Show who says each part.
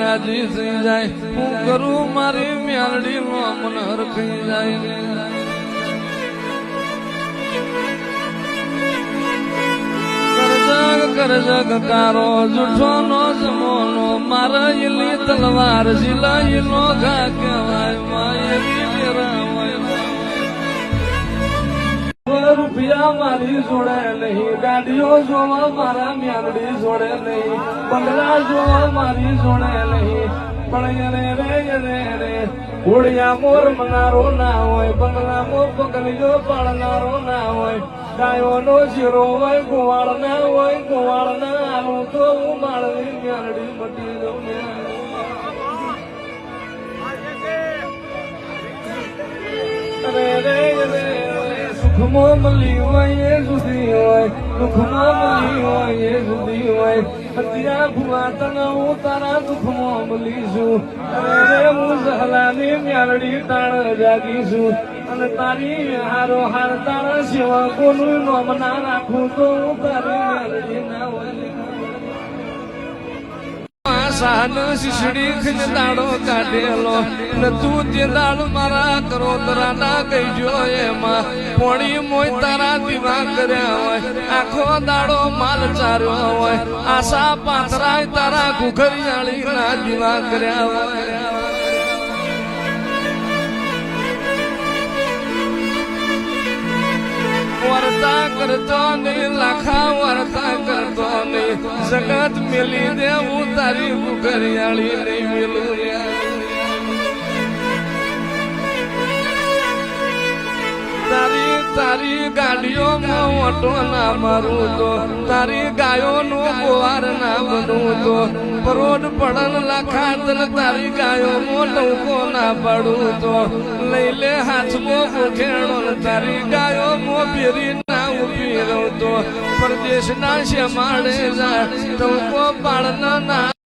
Speaker 1: રાજી થઈ જાય. હું કરું મારી મ્યાલડી નો મન જાય. કરજગ મારા તલવાર જિલ્લા નો ઘા રૂપિયા મારી જોડે નહીં ગાડીઓ જોવા મારા મ્યાનડી જોડે નહીં બંગલા જોવા મારી જોડે નહીં. પણ રે રે રે ઘોડિયા મોર મનારો ના હોય બંગલા મોર પગલીઓ પાડનારો ના હોય. ગાયો નો શીરો હોય ગોવાળ ના હોય ગોવાળ ના આલું તો હું માળવી મ્યાનડી મટી દઉં રે રે રે સુખમાં મળી હોય એ જુદી હોય દુઃખમાં મળી હોય એ જુદી હોય અત્યારે ભુવા તને હું તારા દુઃખમાં મળીશું અરે રે હું સહલાની મ્યારડી તાણ જાગીશું અને તારી હારો હાર તારા સેવા કોનું નોમ ના રાખું તો તારી મ્યાલડી ના હોય. સાન શીશડી ખીને દાડો કાઢેલો. ને તું તે દાડ મારા કરોતરા ના કહીજો એમાં. પોણી મોય તારા દીવા કર્યા હોય. આખો દાડો માલ ચાર્યો હોય. આશા પાથરાય તારા ઘુઘરિયાળી ના દીવા કર્યા હોય. કરતો ને લાખા વર્તા જગત મેલી દેવું, તારી ઘરિયાળી નહીં મેલું તારી તારી ગાડીઓમાં ઓટો ના મારું તો, તારી ગાયોનું ગોવાર ના બનવું તો પરોડ પડન લાખા તને તારી ગાયોમાં ટૂંકો ના પડું તો, લઈ લે હાથમાં મુખેણો ને તારી ગાયોમાં ફેરી ના ઊભી રહું તો પરદેશના જા ટૂંકો પાડના ના